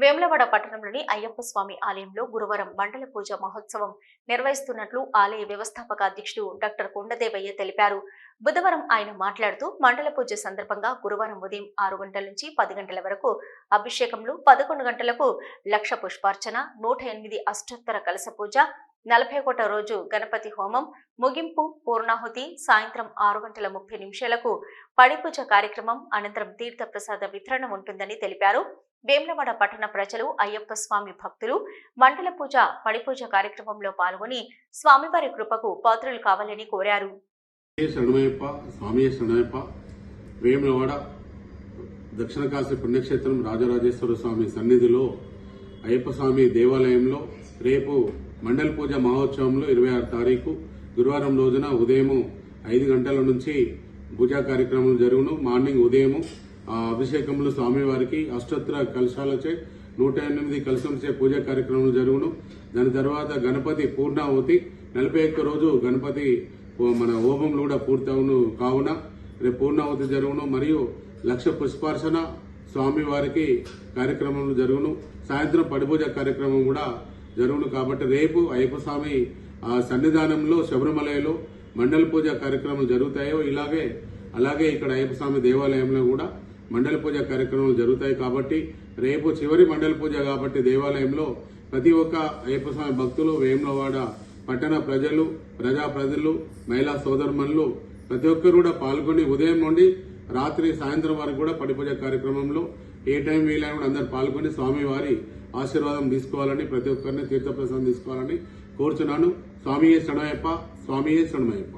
వేములవాడ పట్టణంలోని అయ్యప్ప స్వామి ఆలయంలో గురువారం మండల పూజ మహోత్సవం నిర్వహిస్తున్నట్లు ఆలయ వ్యవస్థాపక అధ్యక్షుడు డాక్టర్ కొండదేవయ్య తెలిపారు. బుధవారం ఆయన మాట్లాడుతూ మండల పూజ సందర్భంగా గురువారం ఉదయం ఆరు గంటల నుంచి పది గంటల వరకు అభిషేకంలో పదకొండు గంటలకు లక్ష పుష్పార్చన నూట ఎనిమిది అష్టోత్తర కలస పూజ నలభై ఒకటో రోజు గణపతి హోమం ముగింపు పూర్ణాహుతి సాయంత్రం ఆరు గంటల ముప్పై నిమిషాలకు పడిపూజ కార్యక్రమం అనంతరం తీర్థ ప్రసాద వితరణ ఉంటుందని తెలిపారు. వేములవాడ పట్టణ ప్రజలు అయ్యప్ప స్వామి భక్తులు మండల పూజ పడిపూజ కార్యక్రమంలో పాల్గొని స్వామివారి కృపకు పాత్రలు కావాలని కోరారు. వేములవాడ దక్షిణ కాశీ పుణ్యక్షేత్రం రాజరాజేశ్వర స్వామి సన్నిధిలో అయ్యప్ప స్వామి దేవాలయంలో రేపు మండల పూజ మహోత్సవంలో ఇరవై ఆరు తారీఖు గురువారం రోజున ఉదయం ఐదు గంటల నుంచి పూజా కార్యక్రమం జరుగును. మార్నింగ్ ఉదయం ఆ అభిషేకంలో స్వామివారికి అష్టోత్తర కలశాలచే నూట ఎనిమిది కలశంచే పూజా కార్యక్రమాలు జరుగును. దాని తర్వాత గణపతి పూర్ణావతి నలభై ఒక్క రోజు గణపతి మన హోమంలు కూడా పూర్తవును కావున రేపు పూర్ణావతి జరుగును. మరియు లక్ష పుష్పార్చన స్వామివారికి కార్యక్రమం జరుగును. సాయంత్రం పడిపూజ కార్యక్రమం కూడా జరుగును కాబట్టి రేపు అయ్యప్ప స్వామి ఆ సన్నిధానంలో శబరిమలలో మండల పూజ కార్యక్రమాలు జరుగుతాయో ఇలాగే అలాగే ఇక్కడ అయ్యప్ప స్వామి దేవాలయంలో కూడా మండల పూజ కార్యక్రమాలు జరుగుతాయి కాబట్టి రేపు చివరి మండల పూజ కాబట్టి దేవాలయంలో ప్రతి ఒక్క అయ్యప్ప స్వామి భక్తులు వేములవాడ పట్టణ ప్రజలు ప్రజా ప్రజలు మహిళా సోదరుమణులు ప్రతి ఒక్కరు కూడా పాల్గొని ఉదయం నుండి రాత్రి సాయంత్రం వరకు కూడా పడిపూజ కార్యక్రమంలో ఏ టైం వీలైనా కూడా అందరు పాల్గొని స్వామివారి ఆశీర్వాదం తీసుకోవాలని ప్రతి ఒక్కరిని తీర్థప్రసాదం తీసుకోవాలని కోరుచున్నాను. స్వామియే శరణమయ్యప్ప స్వామియే శరణమయ్యప్ప.